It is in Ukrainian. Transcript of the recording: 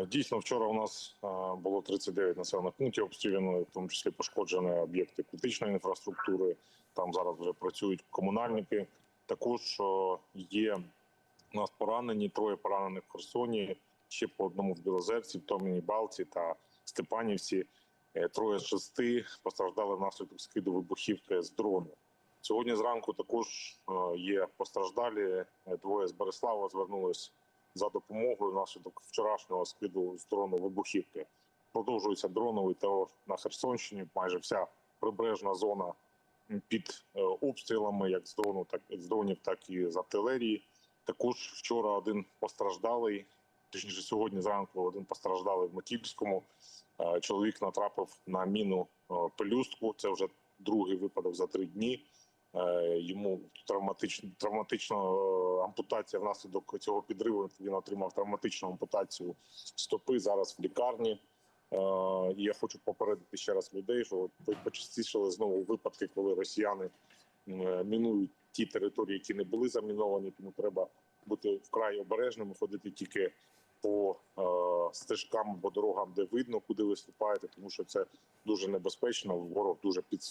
Е, Дійсно, вчора у нас е, було 39 населених пунктів обстріляно, в тому числі пошкоджені об'єкти критичної інфраструктури. Там зараз вже працюють комунальники. Також е, є у нас поранені, троє поранених в Херсоні, ще по одному в Білозерці, в Томіні Балці та Степанівці. Троє з шести постраждали внаслідок скиду вибухівки з дрону. Сьогодні зранку також є постраждалі. Двоє з Береслава звернулись за допомогою внаслідок вчорашнього скиду з дрону вибухівки. Продовжується дроновий терор на Херсонщині. Майже вся прибережна зона під е, обстрілами, як з дрону, так з дронів, так і з артилерії. Також вчора один постраждалий, точніше сьогодні зранку один постраждалий в Макіївському. Е, Чоловік натрапив на міну е, пелюстку. Це вже другий випадок за три дні. Е, Йому травматично травматична е, ампутація внаслідок цього підриву. Він отримав травматичну ампутацію стопи зараз в лікарні. Е, І я хочу попередити ще раз людей, що ви почастішали знову випадки, коли росіяни мінують ті території, які не були заміновані. Тому треба бути вкрай обережними, ходити тільки по стежкам або дорогам, де видно, куди ви вступаєте, тому що це дуже небезпечно. Ворог дуже підступний.